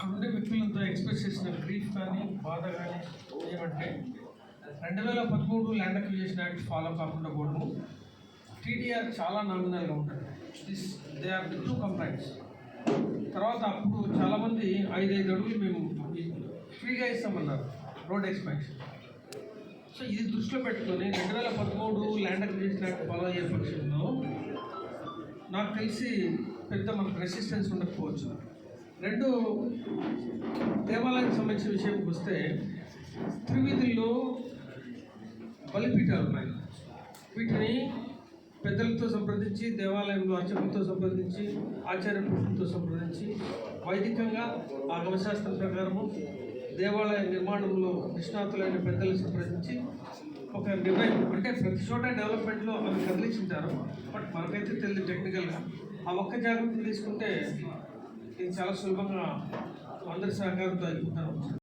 అక్కడ ఉండే ఎక్స్ప్రెస్ చేసిన గ్రీఫ్ కానీ బాధ కానీ ఏమంటే రెండు వేల పదమూడు ల్యాండ్ అక్విజేషన్ యాక్ట్ ఫాలో కాకుండా పోవడము టీడీఆర్ చాలా నామినల్గా ఉంటుంది. This they are two complaints తర్వాత అప్పుడు చాలామంది ఐదైదు అడుగులు మేము ఫ్రీగా ఇస్తామన్నారు రోడ్ ఎక్స్పెన్షన్ సో ఇది దృష్టిలో పెట్టుకొని రెండు వేల పదమూడు ల్యాండ్ అక్విజిషన్ యాక్ట్ ఫాలో అయ్యే పక్షంలో నాకు తెలిసి పెద్ద మనకు రెసిస్టెన్స్ ఉండకపోవచ్చు. రెండు దేవాలయానికి సంబంధించిన విషయంకి వస్తే త్రివిధుల్లో బలిపీఠాలు ఉన్నాయి. వీటిని పెద్దలతో సంప్రదించి దేవాలయంలో అర్చకులతో సంప్రదించి ఆచార్య పురుషులతో సంప్రదించి వైదికంగా ఆగమశాస్త్రం ప్రకారము దేవాలయ నిర్మాణంలో నిష్ణాతులైన పెద్దలు సంప్రదించి ఒక నిర్ణయం అంటే ప్రతి చోట డెవలప్మెంట్లో అవి కదిలించుంటారు. బట్ మనకైతే తెలియదు టెక్నికల్గా ఆ ఒక్క జాగ్రత్త తీసుకుంటే ఇది చాలా సులభంగా అందరి సహకారంతో అయిపోతారు